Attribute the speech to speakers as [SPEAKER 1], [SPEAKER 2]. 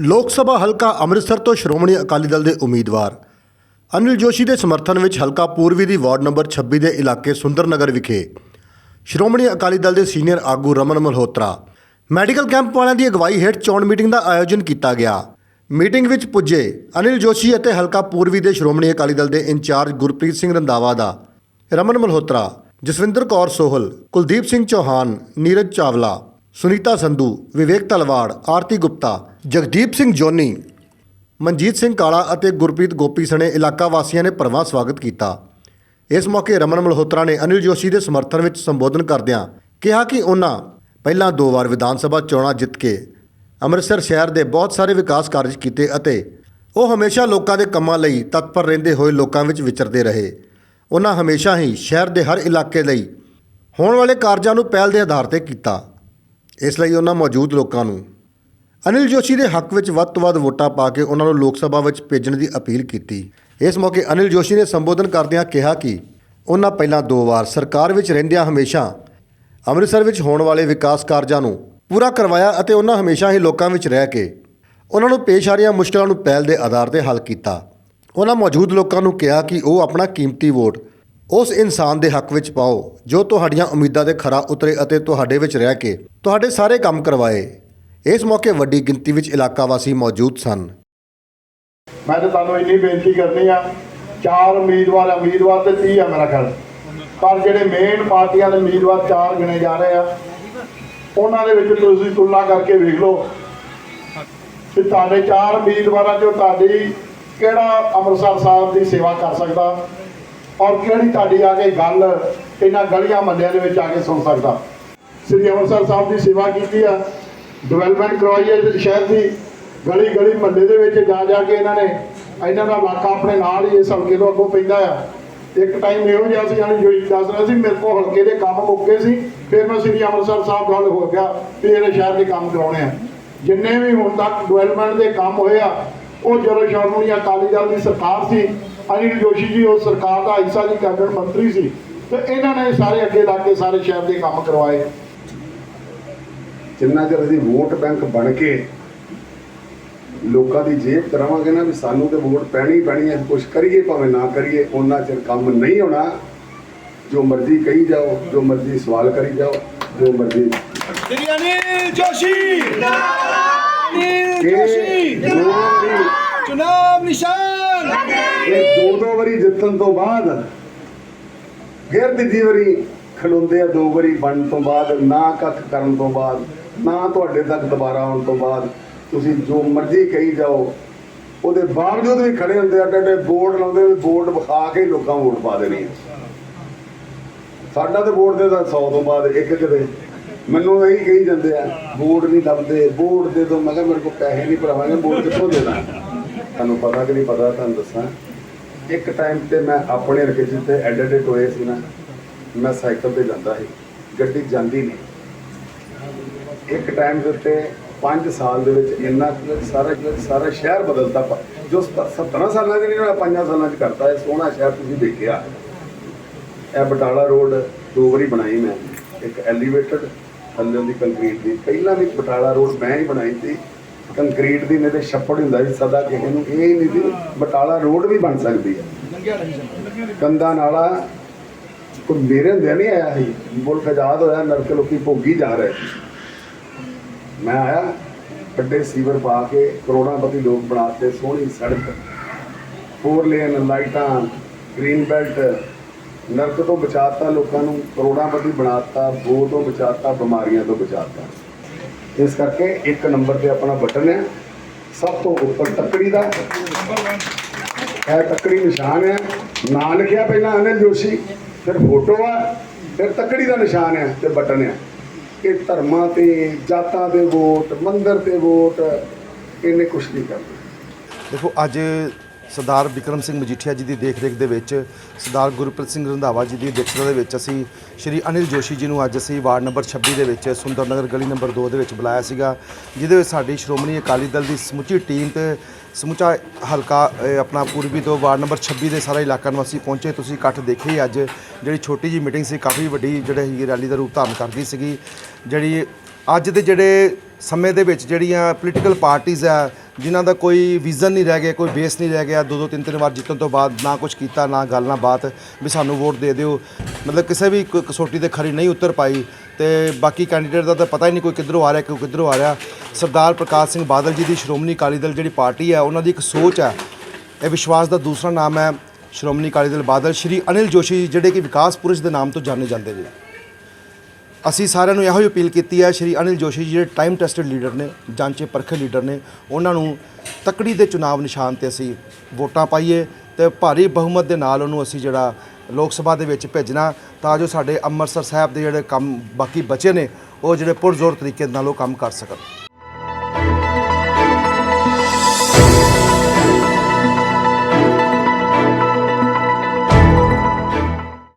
[SPEAKER 1] ਲੋਕ ਸਭਾ ਹਲਕਾ ਅੰਮ੍ਰਿਤਸਰ ਤੋਂ ਸ਼੍ਰੋਮਣੀ ਅਕਾਲੀ ਦਲ ਦੇ ਉਮੀਦਵਾਰ। ਅਨਿਲ ਜੋਸ਼ੀ ਦੇ ਸਮਰਥਨ ਵਿੱਚ ਹਲਕਾ ਪੂਰਬੀ ਦੀ ਵਾਰਡ ਨੰਬਰ 26 ਦੇ ਇਲਾਕੇ ਸੁੰਦਰਨਗਰ ਵਿਖੇ ਸ਼੍ਰੋਮਣੀ ਅਕਾਲੀ ਦਲ ਦੇ ਸੀਨੀਅਰ ਆਗੂ ਰਮਨ ਮਲਹੋਤਰਾ, ਮੈਡੀਕਲ ਕੈਂਪ ਵਾਲਿਆਂ ਦੀ ਅਗਵਾਈ ਹੇਠ ਚੋਣ ਮੀਟਿੰਗ ਦਾ ਆਯੋਜਨ ਕੀਤਾ ਗਿਆ। ਮੀਟਿੰਗ ਵਿੱਚ ਪੁੱਜੇ ਅਨਿਲ ਜੋਸ਼ੀ ਅਤੇ ਹਲਕਾ ਪੂਰਬੀ ਦੇ ਸ਼੍ਰੋਮਣੀ ਅਕਾਲੀ ਦਲ ਦੇ ਇੰਚਾਰਜ ਗੁਰਪ੍ਰੀਤ ਸਿੰਘ ਰੰਦਾਵਾ ਦਾ। ਰਮਨ ਮਲਹੋਤਰਾ, ਜਸਵਿੰਦਰ ਕੌਰ ਸੋਹਲ, ਕੁਲਦੀਪ ਸਿੰਘ ਚੌਹਾਨ, ਨੀਰਜ ਚਾਵਲਾ ਸੁਨੀਤਾ ਸੰਧੂ, ਵਿਵੇਕ ਤਲਵਾੜ, ਆਰਤੀ ਗੁਪਤਾ, ਜਗਦੀਪ ਸਿੰਘ ਜੋਨੀ, ਮਨਜੀਤ ਸਿੰਘ ਕਾਲਾ ਅਤੇ ਗੁਰਪ੍ਰੀਤ ਗੋਪੀ ਸਣੇ ਇਲਾਕਾ ਵਾਸੀਆਂ ਨੇ ਭਰਵਾਂ ਸਵਾਗਤ ਕੀਤਾ। ਇਸ ਮੌਕੇ ਰਮਨ ਮਲਹੋਤਰਾ ਨੇ ਅਨਿਲ ਜੋਸ਼ੀ ਦੇ ਸਮਰਥਨ ਵਿੱਚ ਸੰਬੋਧਨ ਕਰਦਿਆਂ ਕਿਹਾ ਕਿ ਉਹਨਾਂ ਪਹਿਲਾਂ ਦੋ ਵਾਰ ਵਿਧਾਨ ਸਭਾ ਚੋਣਾਂ ਜਿੱਤ ਕੇ ਅੰਮ੍ਰਿਤਸਰ ਸ਼ਹਿਰ ਦੇ ਬਹੁਤ ਸਾਰੇ ਵਿਕਾਸ ਕਾਰਜ ਕੀਤੇ ਅਤੇ ਉਹ ਹਮੇਸ਼ਾ ਲੋਕਾਂ ਦੇ ਕੰਮਾਂ ਲਈ ਤਤਪਰ ਰਹਿੰਦੇ ਹੋਏ ਲੋਕਾਂ ਵਿੱਚ ਵਿਚਰਦੇ ਰਹੇ। ਉਹਨਾਂ ਹਮੇਸ਼ਾ ਹੀ ਸ਼ਹਿਰ ਦੇ ਹਰ ਇਲਾਕੇ ਲਈ ਹੋਣ ਵਾਲੇ ਕਾਰਜਾਂ ਨੂੰ ਪਹਿਲ ਦੇ ਆਧਾਰ ਤੇ ਕੀਤਾ। ਇਸ ਲਈ ਉਹਨਾਂ ਮੌਜੂਦ ਲੋਕਾਂ ਨੂੰ ਅਨਿਲ ਜੋਸ਼ੀ ਦੇ ਹੱਕ ਵਿੱਚ ਵੱਧ ਤੋਂ ਵੱਧ ਵੋਟਾਂ ਪਾ ਕੇ ਉਹਨਾਂ ਨੂੰ ਲੋਕ ਸਭਾ ਵਿੱਚ ਭੇਜਣ ਦੀ ਅਪੀਲ ਕੀਤੀ। ਇਸ ਮੌਕੇ ਅਨਿਲ ਜੋਸ਼ੀ ਨੇ ਸੰਬੋਧਨ ਕਰਦਿਆਂ ਕਿਹਾ ਕਿ ਉਹਨਾਂ ਪਹਿਲਾਂ ਦੋ ਵਾਰ ਸਰਕਾਰ ਵਿੱਚ ਰਹਿੰਦਿਆਂ ਹਮੇਸ਼ਾ ਅੰਮ੍ਰਿਤਸਰ ਵਿੱਚ ਹੋਣ ਵਾਲੇ ਵਿਕਾਸ ਕਾਰਜਾਂ ਨੂੰ ਪੂਰਾ ਕਰਵਾਇਆ ਅਤੇ ਉਹਨਾਂ ਹਮੇਸ਼ਾ ਹੀ ਲੋਕਾਂ ਵਿੱਚ ਰਹਿ ਕੇ ਉਹਨਾਂ ਨੂੰ ਪੇਸ਼ ਆ ਰਹੀਆਂ ਮੁਸ਼ਕਲਾਂ ਨੂੰ ਪਹਿਲ ਦੇ ਆਧਾਰ ਤੇ ਹੱਲ ਕੀਤਾ। ਉਹਨਾਂ ਮੌਜੂਦ ਲੋਕਾਂ ਨੂੰ ਕਿਹਾ ਕਿ ਉਹ ਆਪਣਾ ਕੀਮਤੀ ਵੋਟ ਉਸ ਇਨਸਾਨ ਦੇ ਹੱਕ ਵਿੱਚ ਪਾਓ, ਜੋ ਤੁਹਾਡੀਆਂ ਉਮੀਦਾਂ ਦੇ ਖਰਾ ਉਤਰੇ ਅਤੇ ਤੁਹਾਡੇ ਵਿੱਚ ਰਹਿ ਕੇ ਤੁਹਾਡੇ ਸਾਰੇ ਕੰਮ ਕਰਵਾਏ। ਇਸ ਮੌਕੇ ਵੱਡੀ ਗਿਣਤੀ ਵਿੱਚ ਇਲਾਕਾ ਵਾਸੀ ਮੌਜੂਦ ਸਨ।
[SPEAKER 2] ਮੈਂ ਤਾਂ ਤੁਹਾਨੂੰ ਇੰਨੀ ਬੇਨਤੀ ਕਰਨੀ ਆ, ਚਾਰ ਉਮੀਦਵਾਰ ਉਮੀਦਵਾਰ ਤੇ 30 ਆ ਮੇਰਾ ਖਿਆਲ। ਪਰ ਜਿਹੜੇ ਮੇਨ ਪਾਰਟੀਆਂ ਦੇ ਉਮੀਦਵਾਰ ਚਾਰ ਗਿਣੇ ਜਾ ਰਹੇ ਆ, ਉਹਨਾਂ ਦੇ ਵਿੱਚ ਤੁਸੀਂ ਤੁਲਨਾ ਕਰਕੇ ਵੇਖ ਲਓ ਕਿ ਤੁਹਾਡੇ ਚਾਰ ਉਮੀਦਵਾਰਾਂ ਚੋਂ ਤੁਹਾਡੀ ਕਿਹੜਾ ਅੰਮ੍ਰਿਤਸਰ ਸਾਹਿਬ ਦੀ ਸੇਵਾ ਕਰ ਸਕਦਾ ਔਰ ਕਿਹੜੀ ਤੁਹਾਡੀ ਆ ਕੇ ਗੱਲ, ਇਹਨਾਂ ਗਲੀਆਂ ਮੱਲਿਆਂ ਦੇ ਵਿੱਚ ਆ ਕੇ ਸੁਣ ਸਕਦਾ। ਸ੍ਰੀ ਅੰਮ੍ਰਿਤਸਰ ਸਾਹਿਬ ਦੀ ਸੇਵਾ ਕੀਤੀ ਆ ਡਿਵੈਲਪਮੈਂਟ ਕਰਵਾਈ ਹੈ ਸ਼ਹਿਰ ਦੀ। ਗਲੀ ਗਲੀ ਮੱਲੇ ਦੇ ਵਿੱਚ ਜਾ ਜਾ ਕੇ ਇਹਨਾਂ ਨੇ, ਇਹਨਾਂ ਦਾ ਇਲਾਕਾ ਆਪਣੇ ਨਾਲ ਹੀ ਇਸ ਹਲਕੇ ਤੋਂ ਅੱਗੋਂ ਪੈਂਦਾ ਆ। ਇੱਕ ਟਾਈਮ ਇਹੋ ਜਿਹਾ ਸੀ ਜਾਨੀ ਜੋ ਦੱਸ ਰਿਹਾ ਸੀ, ਮੇਰੇ ਕੋਲ ਹਲਕੇ ਦੇ ਕੰਮ ਮੁੱਕੇ ਸੀ, ਫਿਰ ਮੈਂ ਸ੍ਰੀ ਅੰਮ੍ਰਿਤਸਰ ਸਾਹਿਬ ਨਾਲ ਹੋ ਗਿਆ, ਵੀ ਇਹਦੇ ਸ਼ਹਿਰ ਦੇ ਕੰਮ ਕਰਾਉਣੇ ਆ। ਜਿੰਨੇ ਵੀ ਹੁਣ ਤੱਕ ਡਿਵੈਲਪਮੈਂਟ ਦੇ ਕੰਮ ਹੋਏ ਆ, ਉਹ ਜਦੋਂ ਸ਼੍ਰੋਮਣੀ ਅਕਾਲੀ ਦਲ ਦੀ ਸਰਕਾਰ ਸੀ ਅਨਿਲ ਜੋਸ਼ੀ ਜੀ ਉਹ ਸਰਕਾਰ ਦਾ ਹਿੱਸਾ ਦੀ ਕੈਬਨਿਟ ਮੰਤਰੀ ਸੀ ਤੇ ਇਹਨਾਂ ਨੇ ਸਾਰੇ ਅੱਗੇ ਲਾ ਕੇ ਸਾਰੇ ਸ਼ਹਿਰ ਦੇ ਕੰਮ ਕਰਵਾਏ।
[SPEAKER 3] ਜਿੰਨਾ ਚਿਰ ਅਸੀਂ ਵੋਟ ਬੈਂਕ ਬਣ ਕੇ ਲੋਕਾਂ ਦੀ ਜੇਬ ਕਰਾਵਾਂਗੇ ਨਾ ਵੀ ਸਾਨੂੰ ਤੇ ਵੋਟ ਪੈਣੀ ਪੈਣੀ ਹੈ ਕੁਝ ਕਰੀਏ ਭਾਵੇਂ ਨਾ ਕਰੀਏ ਉਹਨਾਂ ਚਿਰ ਕੰਮ ਨਹੀਂ ਹੋਣਾ ਜੋ ਮਰਜ਼ੀ ਕਹੀ ਜਾਓ ਜੋ ਮਰਜ਼ੀ ਸਵਾਲ ਕਰੀ ਜਾਓ ਜੋ ਮਰਜ਼ੀ
[SPEAKER 4] ਸ਼੍ਰੀ ਅਨਿਲ ਜੋਸ਼ੀ! ਅਨਿਲ ਜੋਸ਼ੀ! ਚੁਣਾਵ ਨਿਸ਼ਾਨ!
[SPEAKER 3] ਇਹ ਦੋ ਦੋ ਵਾਰੀ ਜਿੱਤਣ ਤੋਂ ਬਾਅਦ ਫਿਰ ਤੀਜੀ ਵਾਰੀ ਖਲੋਂਦੇ ਆ, ਦੋ ਵਾਰੀ ਬਣਨ ਤੋਂ ਬਾਅਦ, ਨਾ ਕੱਖ ਕਰਨ ਤੋਂ ਬਾਅਦ, ਨਾ ਤੁਹਾਡੇ ਤੱਕ ਦੁਬਾਰਾ ਆਉਣ ਤੋਂ ਬਾਅਦ, ਤੁਸੀਂ ਜੋ ਮਰਜ਼ੀ ਕਹੀ ਜਾਓ, ਉਹਦੇ ਬਾਵਜੂਦ ਵੀ ਖੜੇ ਹੁੰਦੇ ਆ ਡੱਡੇ ਬੋਰਡ ਲਾਉਂਦੇ ਵੀ ਬੋਰਡ ਵਿਖਾ ਕੇ ਲੋਕਾਂ ਵੋਟ ਪਾ ਦੇਣੀ ਸਾਡਾ ਤੇ ਵੋਟ ਦੇ ਤਾਂ 100 ਤੋਂ ਬਾਅਦ ਇੱਕ ਇੱਕ ਦੇ ਮੈਨੂੰ ਇਹੀ ਕਹੀ ਜਾਂਦੇ ਆ ਵੋਟ ਨਹੀਂ ਲੱਭਦੇ ਵੋਟ ਦੇ ਦੋ। ਮੈਂ ਕਿਹਾ ਮੇਰੇ ਕੋਲ ਪੈਸੇ ਨਹੀਂ ਭਰਾਵਾਂਗੇ ਵੋਟ ਕਿੱਥੋਂ ਦੇਣਾ? ਤੁਹਾਨੂੰ ਪਤਾ ਕਿ ਨਹੀਂ ਪਤਾ, ਤੁਹਾਨੂੰ ਦੱਸਾਂ। ਇੱਕ ਟਾਈਮ ਤੇ ਮੈਂ ਆਪਣੇ ਰਕੇ ਜਿੱਤੇ ਐਡੇ ਐਡੇ ਸੀ ਨਾ, ਮੈਂ ਸਾਈਕਲ ਤੇ ਜਾਂਦਾ ਸੀ। ਗੱਡੀ ਜਾਂਦੀ ਨਹੀਂ। ਇੱਕ ਟਾਈਮ ਦੇ ਉੱਤੇ 5 ਸਾਲ ਦੇ ਵਿੱਚ ਇੰਨਾ ਕੁ ਸਾਰਾ ਸਾਰਾ ਸ਼ਹਿਰ ਬਦਲਤਾ ਜੋ 17 ਸਾਲਾਂ ਦੇ ਨਹੀਂ ਹੋਇਆ 5 ਸਾਲਾਂ ਚ ਕਰਤਾ ਇਹ ਸੋਹਣਾ ਸ਼ਹਿਰ ਤੁਸੀਂ ਦੇਖਿਆ। ਇਹ ਬਟਾਲਾ ਰੋਡ ਦੋ ਵਾਰੀ ਬਣਾਈ ਮੈਂ। ਇੱਕ ਐਲੀਵੇਟਡ ਥੱਲੇ ਦੀ ਕੰਕਰੀਟ ਦੀ। ਪਹਿਲਾਂ ਵੀ ਬਟਾਲਾ ਰੋਡ ਮੈਂ ਹੀ ਬਣਾਈ ਸੀ। ਕੰਕਰੀਟ ਦੀ ਨਹੀਂ ਤੇ ਛੱਪੜ ਹੁੰਦਾ ਸੀ, ਸਦਾ ਕਿਸੇ ਨੂੰ ਇਹ ਨਹੀਂ ਸੀ, ਬਟਾਲਾ ਰੋਡ ਵੀ ਬਣ ਸਕਦੀ ਹੈ।
[SPEAKER 4] ਲੰਘਿਆ
[SPEAKER 3] ਕੰਦਾ ਨਾਲਾ ਕੋਈ ਮੇਰੇ ਹੁੰਦਿਆਂ ਨਹੀਂ ਆਇਆ ਸੀ, ਮੁਲਕ ਆਜ਼ਾਦ ਹੋਇਆ, ਨਰਕ ਲੋਕੀ ਭੋਗੀ ਜਾ ਰਹੇ ਮੈਂ ਆਇਆ, ਵੱਡੇ ਸੀਵਰ ਪਾ ਕੇ ਕਰੋੜਾਂਪਤੀ ਲੋਕ ਬਣਾਤੇ ਸੋਹਣੀ ਸੜਕ ਫੋਰ ਲੇਨ ਲਾਈਟਾਂ ਗ੍ਰੀਨ ਬੈਲਟ ਨਰਕ ਤੋਂ ਬਚਾਤਾ ਲੋਕਾਂ ਨੂੰ, ਕਰੋੜਾਂਪਤੀ ਬਣਾਤਾ ਬੋ ਤੋਂ ਬਚਾਤਾ, ਬਿਮਾਰੀਆਂ ਤੋਂ ਬਚਾਤਾ। ਇਸ ਕਰਕੇ ਇੱਕ ਨੰਬਰ ਤੇ ਆਪਣਾ ਬਟਨ ਹੈ। ਸਭ ਤੋਂ ਉੱਪਰ ਤੱਕੜੀ ਦਾ। ਇਹ ਤੱਕੜੀ ਨਿਸ਼ਾਨ ਹੈ। ਨਾਂ ਲਿਖਿਆ ਪਹਿਲਾਂ ਅਨਿਲ ਜੋਸ਼ੀ, ਫਿਰ ਫੋਟੋ ਆ, ਫਿਰ ਤੱਕੜੀ ਦਾ ਨਿਸ਼ਾਨ ਹੈ ਤੇ ਬਟਨ ਹੈ। ਇਹ ਧਰਮਾਂ ਤੇ, ਜਾਤਾਂ ਦੇ ਵੋਟ, ਮੰਦਰ ਤੇ ਵੋਟ, ਇਹਨੇ ਕੁਛ ਨਹੀਂ ਕਰਦੇ
[SPEAKER 5] ਦੇਖੋ, ਅੱਜ ਸਰਦਾਰ ਵਿਕਰਮ ਸਿੰਘ ਮਜੀਠੀਆ ਜੀ ਦੀ ਦੇਖਰੇਖ ਦੇ ਵਿੱਚ, ਸਰਦਾਰ ਗੁਰਪ੍ਰੀਤ ਸਿੰਘ ਰੰਧਾਵਾ ਜੀ ਦੀ ਅਧਿਕਸ਼ਤਾ ਦੇ ਵਿੱਚ ਅਸੀਂ ਸ਼੍ਰੀ ਅਨਿਲ ਜੋਸ਼ੀ ਜੀ ਨੂੰ ਅੱਜ ਅਸੀਂ ਵਾਰਡ ਨੰਬਰ 26 ਦੇ ਵਿੱਚ ਸੁੰਦਰਨਗਰ ਗਲੀ ਨੰਬਰ 2 ਦੇ ਵਿੱਚ ਬੁਲਾਇਆ ਸੀਗਾ, ਜਿਹਦੇ ਵਿੱਚ ਸਾਡੀ ਸ਼੍ਰੋਮਣੀ ਅਕਾਲੀ ਦਲ ਦੀ ਸਮੁੱਚੀ ਟੀਮ ਤੇ ਸਮੁੱਚਾ ਹਲਕਾ ਆਪਣਾ ਪੂਰਬੀ ਤੋਂ ਵਾਰਡ ਨੰਬਰ 26 ਦੇ ਸਾਰਾ ਇਲਾਕਾ ਨਿਵਾਸੀ ਪਹੁੰਚੇ। ਤੁਸੀਂ ਇਕੱਠ ਦੇਖੇ ਅੱਜ, ਜਿਹੜੀ ਛੋਟੀ ਜੀ ਮੀਟਿੰਗ ਸੀ, ਕਾਫੀ ਵੱਡੀ ਜਿਹੜੇ ਹੀ ਰੈਲੀ ਦਾ ਰੂਪ ਧਾਰਨ ਕਰਦੀ ਸੀਗੀ। ਜਿਹੜੀ ਅੱਜ ਦੇ ਜਿਹੜੇ ਸਮੇਂ ਦੇ ਵਿੱਚ ਜਿਹੜੀਆਂ ਪੋਲੀਟੀਕਲ ਪਾਰਟੀਆਂ ਆ ਜਿਨ੍ਹਾਂ ਦਾ ਕੋਈ ਵਿਜ਼ਨ ਨਹੀਂ ਰਹਿ ਗਿਆ, ਕੋਈ ਬੇਸ ਨਹੀਂ ਰਹਿ ਗਿਆ ਦੋ ਦੋ ਤਿੰਨ ਤਿੰਨ ਵਾਰ ਜਿੱਤਣ ਤੋਂ ਬਾਅਦ ਨਾ ਕੁਝ ਕੀਤਾ, ਨਾ ਗੱਲ, ਨਾ ਬਾਤ, ਵੀ ਸਾਨੂੰ ਵੋਟ ਦੇ ਦਿਓ। ਮਤਲਬ ਕਿਸੇ ਵੀ ਕੋਈ ਕਸੌਟੀ ਤੇ ਖਰੀ ਨਹੀਂ ਉਤਰ ਪਾਈ ਤੇ ਬਾਕੀ ਕੈਂਡੀਡੇਟ ਦਾ ਤਾਂ ਪਤਾ ਹੀ ਨਹੀਂ ਕੋਈ ਕਿੱਧਰੋਂ ਆ ਰਿਹਾ ਕੋਈ ਕਿੱਧਰੋਂ ਆ ਰਿਹਾ। ਸਰਦਾਰ ਪ੍ਰਕਾਸ਼ ਸਿੰਘ ਬਾਦਲ ਜੀ ਦੀ ਸ਼੍ਰੋਮਣੀ ਅਕਾਲੀ ਦਲ ਜਿਹੜੀ ਪਾਰਟੀ ਹੈ, ਉਹਨਾਂ ਦੀ ਇੱਕ ਸੋਚ ਹੈ। ਇਹ ਵਿਸ਼ਵਾਸ ਦਾ ਦੂਸਰਾ ਨਾਮ ਹੈ ਸ਼੍ਰੋਮਣੀ ਅਕਾਲੀ ਦਲ ਬਾਦਲ, ਸ਼੍ਰੀ ਅਨਿਲ ਜੋਸ਼ੀ ਜਿਹੜੇ ਕਿ ਵਿਕਾਸ ਪੁਰਸ਼ ਦੇ ਨਾਮ ਤੋਂ ਜਾਣੇ ਜਾਂਦੇ ਜੀ ਅਸੀਂ ਸਾਰਿਆਂ ਨੂੰ ਇਹੋ ਹੀ ਅਪੀਲ ਕੀਤੀ ਹੈ, ਸ਼੍ਰੀ ਅਨਿਲ ਜੋਸ਼ੀ ਜੀ, ਜਿਹੜੇ ਟਾਈਮ ਟੈਸਟਡ ਲੀਡਰ ਨੇ, ਜਾਂਚੇ ਪਰਖੇ ਲੀਡਰ ਨੇ, ਉਹਨਾਂ ਨੂੰ ਤਕੜੀ ਦੇ ਚੁਣਾਵ ਨਿਸ਼ਾਨ ਤੇ ਅਸੀਂ ਵੋਟਾਂ ਪਾਈਏ ਤੇ ਭਾਰੀ ਬਹੁਮਤ ਦੇ ਨਾਲ ਉਹਨੂੰ ਅਸੀਂ ਜਿਹੜਾ ਲੋਕ ਸਭਾ ਦੇ ਵਿੱਚ ਭੇਜਣਾ, ਤਾਂ ਜੋ ਸਾਡੇ ਅੰਮ੍ਰਿਤਸਰ ਸਾਹਿਬ ਦੇ ਜਿਹੜੇ ਕੰਮ ਬਾਕੀ ਬਚੇ ਨੇ, ਉਹ ਜਿਹੜੇ ਪੁਰਜ਼ੋਰ ਤਰੀਕੇ ਨਾਲ ਉਹ ਕੰਮ ਕਰ ਸਕਣ।